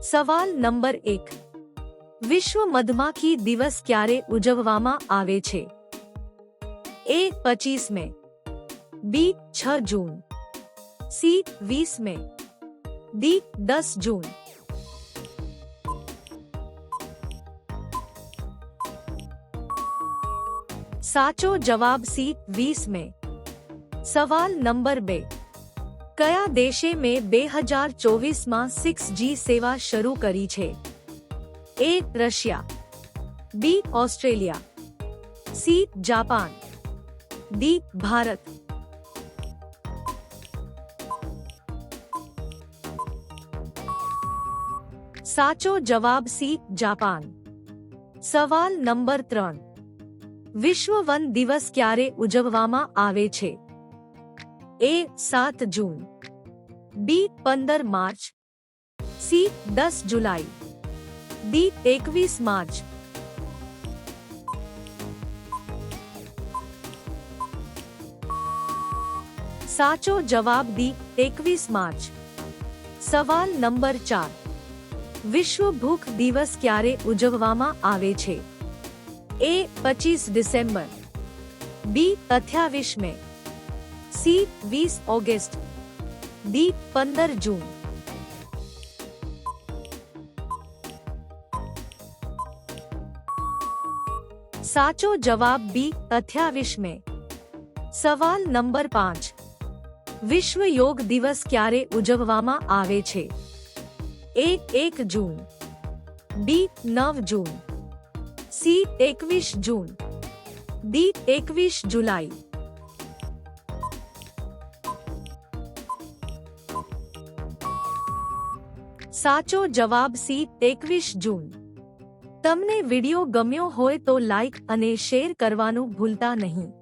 સવાલ નંબર એક વિશ્વ મધમાખી દિવસ ક્યારે ઉજવવામાં આવે છે એ પચીસ મે બી છ જૂન સી વીસ મે ડી દસ જૂન સાચો જવાબ સી વીસ મે સવાલ નંબર બે કયા દેશે મેં બે હજાર ચોવીસમાં સિક્સ જી સેવા શરૂ કરી છે A Russia B Australia C Japan D Bharat સાચો જવાબ સી જાપાન સવાલ નંબર ત્રણ વિશ્વ વન દિવસ ક્યારે ઉજવવામાં આવે છે એ સાત જૂન બી પંદર માર્ચ સી દસ જુલાઈ ડી એકવીસ માર્ચ સાચો જવાબ ડી એકવીસ માર્ચ સવાલ નંબર ચાર વિશ્વ ભૂખ દિવસ ક્યારે ઉજવવામાં આવે છે એ પચીસ ડિસેમ્બર બી અઠ્યાવીસ મે સી વીસ ઓગસ્ટ ડી પંદર જૂન સાચો જવાબ બી અઠ્યાવીસ મે સવાલ નંબર પાંચ વિશ્વ યોગ દિવસ ક્યારે ઉજવવામાં આવે છે એ એક જૂન બી નવ જૂન સી એકવીસ જૂન ડી એકવીસ જુલાઈ સાચો જવાબ સી, એકવીસ જૂન. તમને વિડિયો ગમ્યો હોય તો લાઇક અને શેર કરવાનું ભૂલતા નહીં.